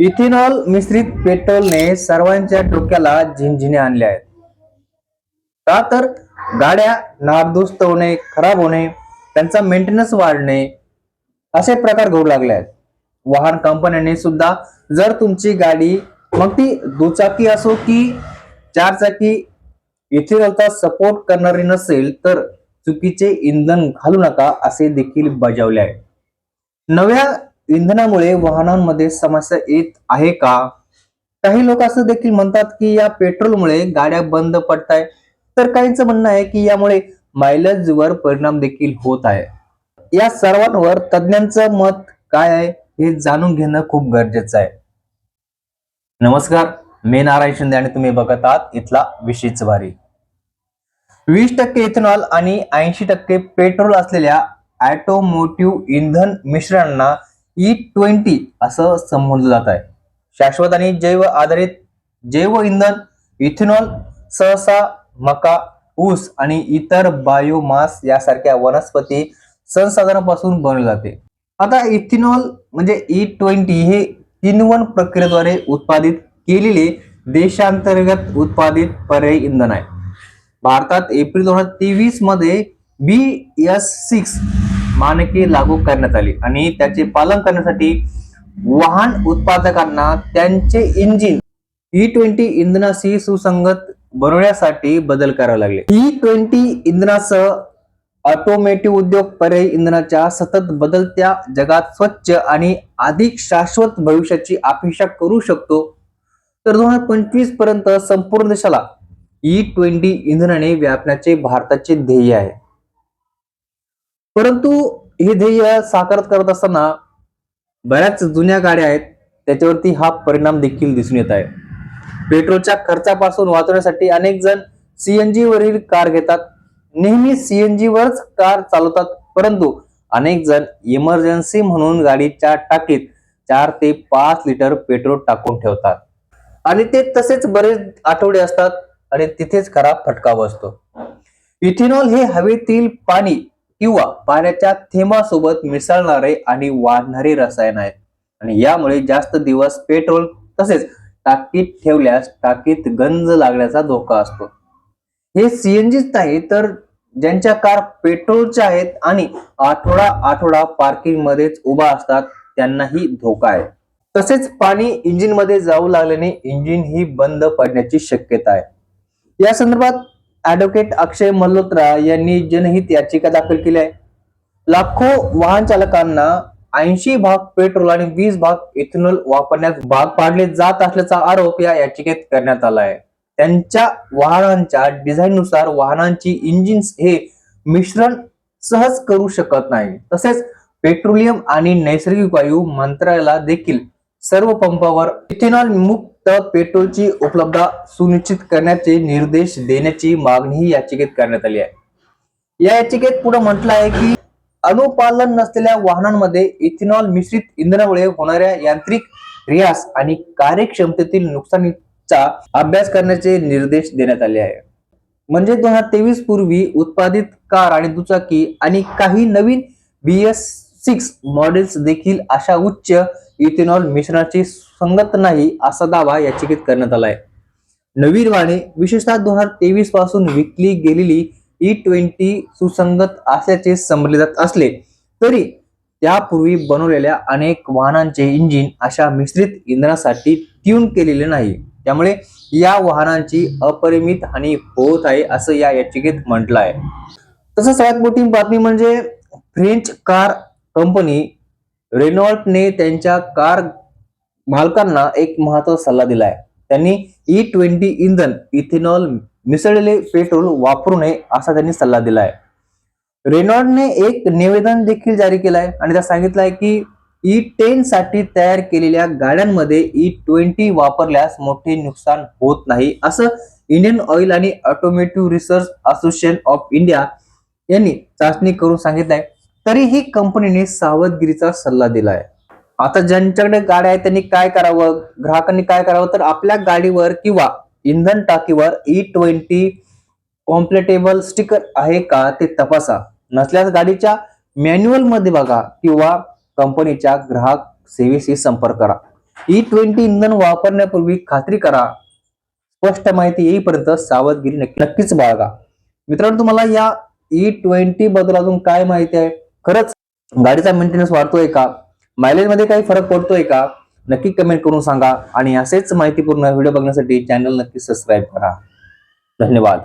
Ethanol मिश्रित पेट्रोलने सर्वांच्या डोक्याला झिंझिने आणले आहेत. का तर गाड्या नारदुस्त होणे खराब होणे त्यांचा मेंटेनन्स वाढणे असे प्रकार घडू लागले आहेत. वाहन कंपन्यांनी सुद्धा जर तुमची गाडी मग ती दुचाकी असो की चारचाकी इथेनॉलचा सपोर्ट करणारी नसेल तर चुकीचे इंधन घालू नका असे देखील बजावले आहे. नव्या इंधनामुळे वाहनांमध्ये समस्या येत आहे का? काही लोक असं देखील म्हणतात की या पेट्रोलमुळे गाड्या बंद पडताय. तर काहींचं म्हणणं आहे की यामुळे मायलेजवर परिणाम देखील होत आहे. या सर्वांवर तज्ज्ञांचं मत काय आहे हे जाणून घेणं खूप गरजेचं आहे. नमस्कार मी नारायण शिंदे आणि तुम्ही बघत आहात इथला विशेष भारी वीस टक्के इथेनॉल आणि ऐंशी टक्के पेट्रोल असलेल्या ऑटोमोटिव्ह इंधन मिश्रणांना E ई ट्वेंटी असं संबोधलं जात आहे. शाश्वत आणि जैव आधारित जैव इंधन इथेनॉल सहसा मका ऊस आणि इतर बायोमास यासारख्या वनस्पती संसाधनापासून बनवले जाते. आता इथेनॉल म्हणजे e ई ट्वेंटी हे किनवन प्रक्रियेद्वारे उत्पादित केलेले देशांतर्गत उत्पादित पर्यायी इंधन आहे. भारतात एप्रिल दोन हजार तेवीसमध्ये बी एस सिक्स मानके लागू करण्यात आली. आणि त्याचे पालन करण्यासाठी वाहन उत्पादकांना त्यांचे इंजिन ई ट्वेंटी इंधनाशी सुसंगत बनवण्यासाठी बदल करावे लागले. E ई ट्वेंटी इंधनासह ऑटोमेटिव्ह उद्योग पर्यायी इंधनाच्या सतत बदलत्या जगात स्वच्छ आणि अधिक शाश्वत भविष्याची अपेक्षा करू शकतो. तर दोन हजार पंचवीसपर्यंत संपूर्ण देशाला e ई ट्वेंटी इंधनाने व्यापण्याचे भारताचे ध्येय आहे. परंतु हे ध्येय साकारत करत असताना बऱ्याच जुन्या गाड्या आहेत त्याच्यावरती हा परिणाम देखील दिसून येत आहे. पेट्रोलच्या खर्चापासून वाचवण्यासाठी अनेक जण सीएनजी वरील कार घेतात. नेहमी सीएनजी वरच कार चालवतात परंतु अनेक जण इमर्जन्सी म्हणून गाडीच्या टाकीत चार ते पाच लिटर पेट्रोल टाकून ठेवतात. आणि ते तसेच बरेच आठवडे असतात आणि तिथेच खराब फटका बसतो. इथेनॉल हे हवेतील पाणी किंवा पाण्याच्या थेंबासोबत मिसळणारे आणि वाढणारे रसायन आहेत. आणि यामुळे जास्त दिवस पेट्रोल तसेच टाकीत ठेवल्यास टाकीत गंज लागण्याचा धोका असतो. हे सीएनजीच नाही तर ज्यांच्या कार पेट्रोलच्या आहेत आणि आठवडा आठवडा पार्किंग मध्येच उभा असतात त्यांनाही धोका आहे. तसेच पाणी इंजिनमध्ये जाऊ लागल्याने इंजिन ही बंद पडण्याची शक्यता आहे. या संदर्भात ऍडव्होकेट अक्षय मल्होत्रा यांनी जनहित याचिका दाखल केली आहे. लाखो वाहन चालकांना ऐंशी भाग पेट्रोल आणि वीस भाग इथेनॉल वापरण्यास भाग पाडले जात असल्याचा आरोप या याचिकेत करण्यात आला आहे. त्यांच्या वाहनांच्या डिझाईननुसार वाहनांची इंजिन्स हे मिश्रण सहज करू शकत नाही. तसेच पेट्रोलियम आणि नैसर्गिक वायू मंत्रालयाला देखील सर्व पंपावर इथेनॉल मुक्त पेट्रोलची उपलब्धता सुनिश्चित करण्याचे निर्देश देण्याची मागणीही याचिकेत करण्यात आली आहे. या याचिकेत पुढे म्हटलं आहे की अनुपालन नसलेल्या वाहनांमध्ये इथेनॉल मिश्रित इंधनामुळे होणाऱ्या यांत्रिक रियास आणि कार्यक्षमतेतील नुकसानीचा अभ्यास करण्याचे निर्देश देण्यात आले आहे. म्हणजे दोन हजार तेवीस पूर्वी उत्पादित कार आणि दुचाकी आणि काही नवीन बी एस सिक्स मॉडेल्स देखील अशा उच्च इथेनॉल मिश्रणाची संगत नाही असा दावा याचिकेत करण्यात आला आहे नवीन वाणी विशेषतः दोन हजार तेवीसपासून विकली गेलेली ई ट्वेंटी सुसंगत असल्याचे समजले जात असले तरी त्यापूर्वी बनवलेल्या अनेक वाहनांचे इंजिन अशा मिश्रित इंधनासाठी ट्यून केलेले नाही. त्यामुळे या वाहनांची अपरिमित हानी होत आहे असं या याचिकेत म्हटलं आहे तसंच सगळ्यात मोठी बातमी म्हणजे फ्रेंच कार कंपनी रेनॉल्टने त्यांच्या कार मालकांना एक महत्त्वाचा सल्ला दिला आहे. त्यांनी e ई ट्वेंटी इंधन इथेनॉल मिसळलेले पेट्रोल वापरू नये असा त्यांनी सल्ला दिला आहे. रेनॉल्डने एक निवेदन देखील जारी केलं आहे आणि त्या सांगितलं आहे की e ई टेन साठी तयार केलेल्या गाड्यांमध्ये e ई ट्वेंटी वापरल्यास मोठे नुकसान होत नाही असं इंडियन ऑइल आणि automotive research association of India यांनी चाचणी करून सांगितलंय तरीही कंपनीने सावधगिरीचा सल्ला दिला आहे आता ज्यांच्याकडे गाड्या आहेत त्यांनी काय करावं? ग्राहकांनी काय करावं? तर आपल्या गाडीवर किंवा इंधन टाकीवर ई ट्वेंटी कॉम्प्लेटेबल स्टिकर आहे का ते तपासा. नसल्यास गाडीच्या मॅन्युअलमध्ये बघा किंवा कंपनीच्या ग्राहक सेवेशी संपर्क करा. E ई ट्वेंटी इंधन वापरण्यापूर्वी खात्री करा. स्पष्ट माहिती येईपर्यंत सावधगिरी नक्की- नक्कीच बाळगा. मित्रांनो तुम्हाला या e ई ट्वेंटी बद्दल अजून काय माहिती आहे? खरंच गाडीचा मेंटेनन्स वाढतोय का? मायलेजमध्ये काही फरक पडतोय का? नक्की कमेंट करून सांगा. आणि असेच माहितीपूर्ण व्हिडिओ बघण्यासाठी चॅनल नक्की सबस्क्राईब करा. धन्यवाद.